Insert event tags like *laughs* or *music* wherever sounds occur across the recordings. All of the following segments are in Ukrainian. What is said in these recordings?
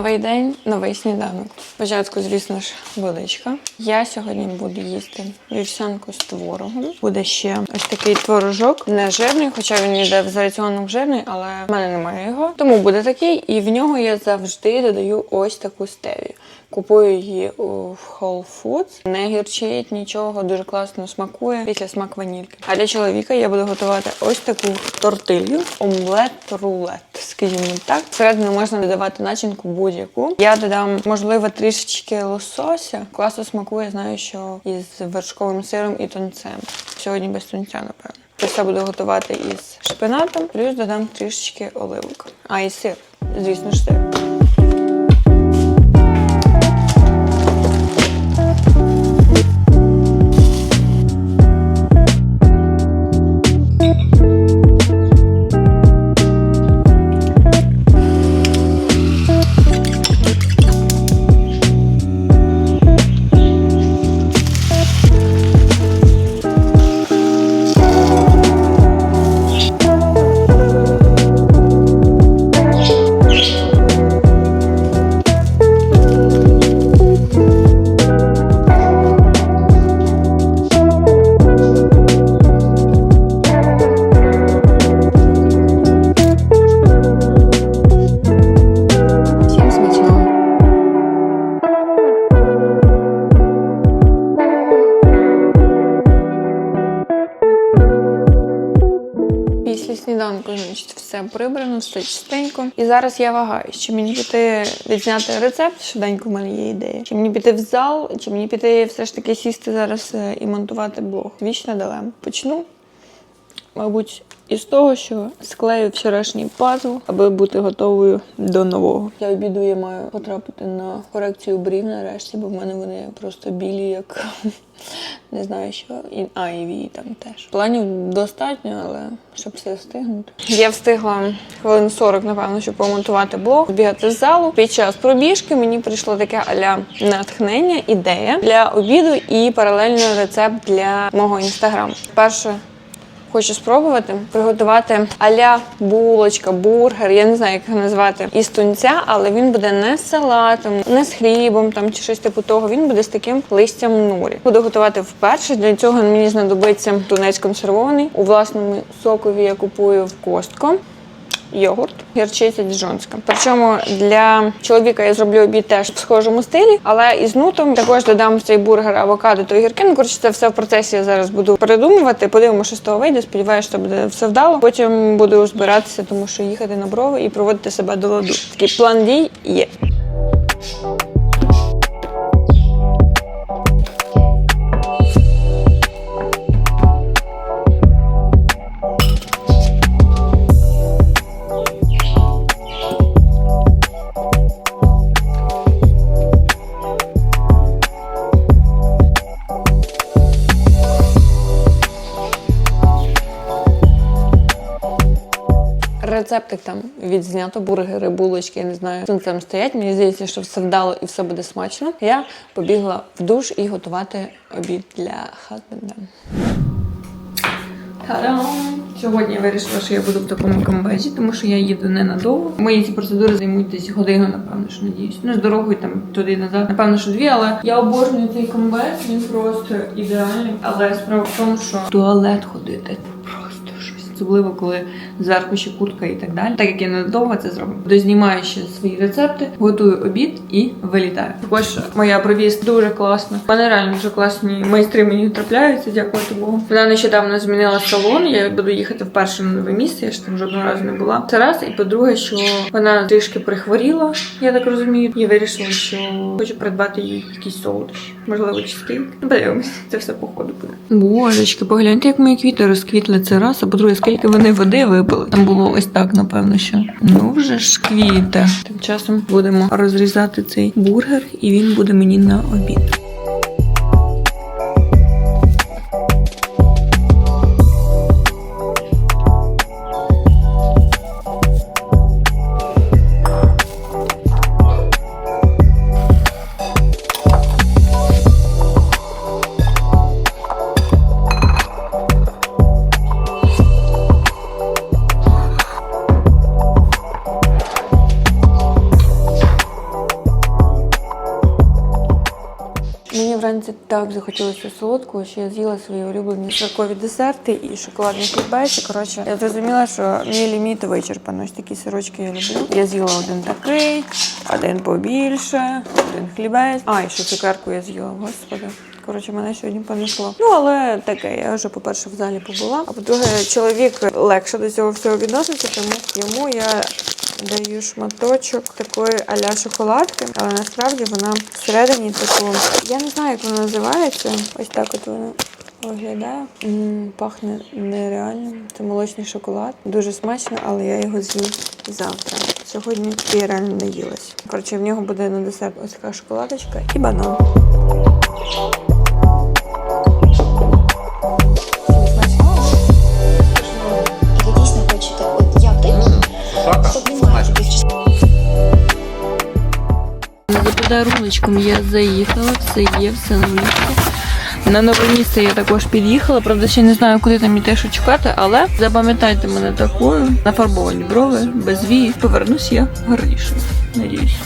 новий день, новий сніданок. Спочатку, звісно ж, водичка. Я сьогодні буду їсти вівсянку з творогом. Буде ще ось такий творожок, не жирний, хоча він йде в раціоном жирний, але в мене немає його. Тому буде такий, і в нього я завжди додаю ось таку стевію. Купую її у Whole Foods. Не гірчить нічого, дуже класно смакує після смак ванільки. А для чоловіка я буду готувати ось таку тортилью, омлет-рулет, скажімо так. Всередину можна додавати начинку будь-яку. Я додам, можливо, трішечки лосося. Класно смакує, знаю, що із вершковим сиром і тунцем. Сьогодні без тунця, напевно. Це буду готувати із шпинатом, плюс додам трішечки оливок. А і сир, звісно ж, сир. Сніданку, значить, все прибрано, все чистенько. І зараз я вагаюсь, чи мені піти відзняти рецепт, швиденько в мене є ідея, чи мені піти в зал, чи мені піти все ж таки сісти зараз е, і монтувати блог. Вічна дилема. Почну, мабуть, із того, що склею вчорашній пазл, аби бути готовою до нового. Я обіду я маю потрапити на корекцію брів нарешті, бо в мене вони просто білі, як *laughs* не знаю що. І, а, і вії там теж. Планів достатньо, але щоб все встигнути. Я встигла хвилин 40, напевно, щоб помонтувати блог, бігати з залу. Під час пробіжки мені прийшло таке аля натхнення, ідея для обіду і паралельно рецепт для мого інстаграму. Перше. Хочу спробувати приготувати аля булочка, бургер, я не знаю, як його назвати, із тунця, але він буде не з салатом, не з хлібом там чи щось типу того. Він буде з таким листям нурі. Буду готувати вперше. Для цього мені знадобиться тунець консервований. У власному сокові я купую в костко. Йогурт, гірчиця діжонська. Причому для чоловіка я зроблю обід теж в схожому стилі, але із нутом також додам цей бургер авокадо та огірки. Ну, коротше, це все в процесі я зараз буду передумувати. Подивимося, що з того вийде. Сподіваюся, що буде все вдало. Потім буду збиратися, тому що їхати на брови і проводити себе до ладу. Такий план дій є. Рецептик там відзнято, бургери, булочки, я не знаю, тунцем стоять. Мені здається, що все вдало і все буде смачно. Я побігла в душ і готувати обід для хазбенда. Сьогодні я вирішила, що я буду в такому комбезі, тому що я їду ненадовго. Мої ці процедури займуть десь годину, напевно, що надіюсь. Ну, з дорогою там туди назад. Напевно, що дві, але я обожнюю цей комбез, він просто ідеальний. Але справа в тому, що в туалет ходити. Особливо, коли зверху ще куртка і так далі. Так як я ненадовго це зроблю. Дознімаю ще свої рецепти, готую обід і вилітаю. Також моя бровіст дуже класна. У реально дуже класні майстри мені трапляються, дякувати Богу. Вона нещодавно змінила салон. Я буду їхати вперше на нове місце. Я ж там жодного разу не була. Це раз. І по-друге, що вона трішки прихворіла, я так розумію. І вирішила, що хочу придбати їй якісь солодощі. Можливо, чизкейк. Подивимось, це все по ходу буде. Божечки, погляньте, як мої квіти розквітли це раз. А по-друге, скільки вони води випили. Там було ось так, напевно, що. Ну вже ж квіте. Тим часом будемо розрізати цей бургер, і він буде мені на обід. Вранці так захотілося солодкого, що я з'їла свої улюблені сиркові десерти і шоколадний хлібець. Коротше, я зрозуміла, що мій ліміт вичерпано. Ось такі сирочки я люблю. Я з'їла один такий, один побільше, один хлібець. А, і ще цукерку я з'їла, господи. Коротше, мене сьогодні понесло. Ну, але таке, я вже, по-перше, в залі побула. А по-друге, чоловік легше до цього всього відноситься, тому йому я даю шматочок такої аля шоколадки, але насправді вона всередині таку. Я не знаю, як вона називається. Ось так от вона. Виглядає. М, пахне нереально. Це молочний шоколад. Дуже смачно, але я його з'їм завтра. Сьогодні я реально не їлась. Коротше, в нього буде на десерт ось така шоколадочка і банан. Подаруночком я заїхала, все є, все на. На нове місце я також під'їхала. Правда, ще не знаю, куди там іти, що чекати, але запам'ятайте мене такою. Нафарбовані брови, без вії. Повернусь я гарніше. Надіюсь.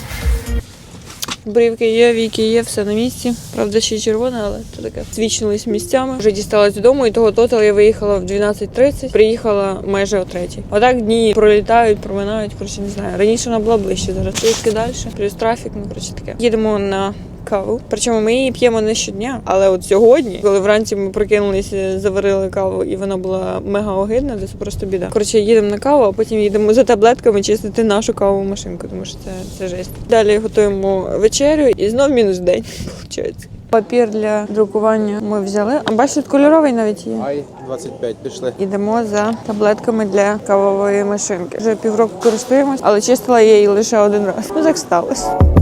Брівки є, віки є, все на місці. Правда, ще червона, але це таке. Свічнились місцями. Вже дісталась додому, і того тотал я виїхала в 12.30, приїхала майже о 3. Отак дні пролітають, проминають. Коротше, не знаю. Раніше вона була ближче, зараз трішки далі. Плюс трафік, ну коротше таке. Їдемо на. Каву. Причому ми її п'ємо не щодня. Але от сьогодні, коли вранці ми прокинулися, заварили каву, і вона була мега огидна, це просто біда. Коротше, їдемо на каву, а потім їдемо за таблетками чистити нашу кавову машинку, тому що це, це жесть. Далі готуємо вечерю і знов мінус день. *laughs* Виходить. Папір для друкування ми взяли. А бачите, тут кольоровий навіть є. Ай, 25, пішли. Ідемо за таблетками для кавової машинки. Вже півроку користуємось, але чистила я її лише один раз. Ну так сталося.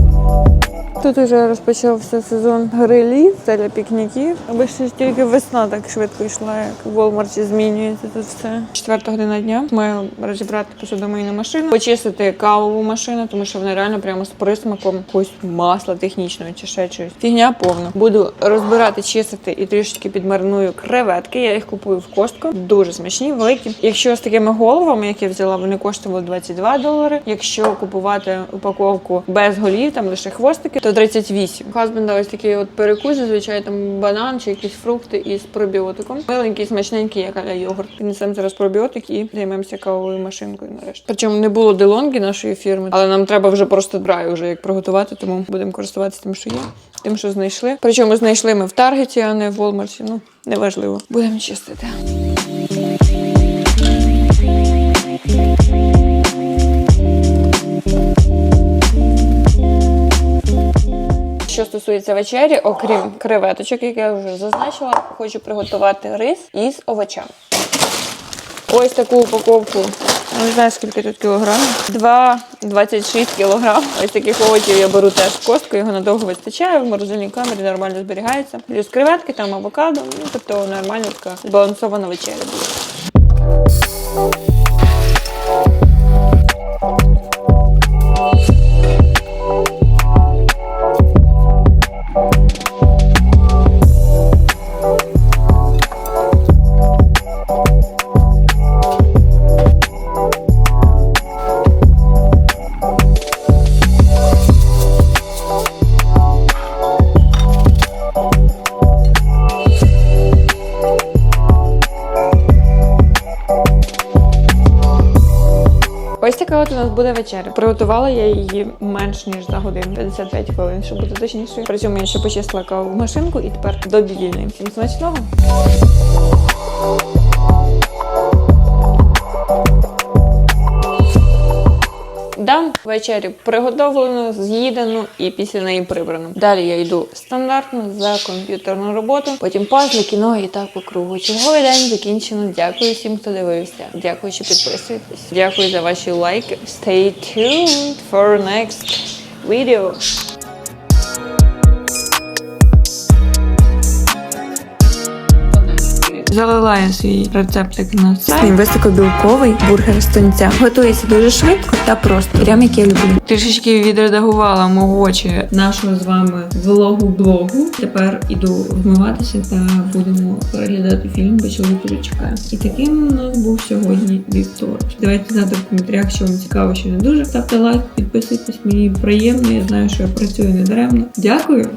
Тут уже розпочався сезон грилів це для пікніків. Аби ще тільки весна так швидко йшла, як в Волмарті змінюється тут все. Четверта година дня. Маю розібрати посудомийну машину, почистити кавову машину, тому що вона реально прямо з присмаком якогось масла технічного чи ще щось. Фігня повна. Буду розбирати, чистити і трішечки підмариную креветки. Я їх купую в костку. Дуже смачні, великі. Якщо з такими головами, які я взяла, вони коштували 22 долари. Якщо купувати упаковку без голів, там лише хвостики, то 38. У Хазбенда ось такий от перекус, зазвичай там банан чи якісь фрукти із пробіотиком. Миленький, смачненький, як аля йогурт. Піднесемо зараз пробіотик і займемося кавовою машинкою нарешті. Причому не було делонги нашої фірми, але нам треба вже просто драй вже як приготувати, тому будемо користуватися тим, що є, тим, що знайшли. Причому знайшли ми в Таргеті, а не в Волмарті. Ну неважливо. Будемо чистити. Що стосується вечері, окрім креветочок, як я вже зазначила, хочу приготувати рис із овочами. Ось таку упаковку. Не знаю, скільки тут кілограмів. 2,26 кілограм. Ось таких овочів я беру теж в костку, його надовго вистачає, в морозильній камері нормально зберігається. Плюс креветки, там авокадо, ну тобто нормальна така збалансована вечеря буде. Нас буде вечеря. Приготувала я її менш ніж за годину, 55 хвилин, щоб бути точнішою. При цьому я ще почистила каву машинку і тепер до бідільної. Всім смачного! Дам приготовлено, з'їдену і після неї прибрану. Далі я йду стандартно за комп'ютерну роботу, потім пазли, кіно і так по кругу. Черговий день закінчено. Дякую всім, хто дивився. Дякую, що підписуєтесь. Дякую за ваші лайки. Stay tuned for next video. Залила я свій рецептик на сайт. Високобілковий бургер з тунця. Готується дуже швидко та просто, прям як я люблю. Трішечки відредагувала могоче нашого з вами влогу-блогу. Тепер іду вмиватися та будемо переглядати фільм, бо чоловік уже чекає. І таким у нас був сьогодні вівторок. Давайте знати в коментарях, що вам цікаво, що не дуже. Ставте лайк, підписуйтесь, мені приємно. Я знаю, що я працюю не даремно. Дякую.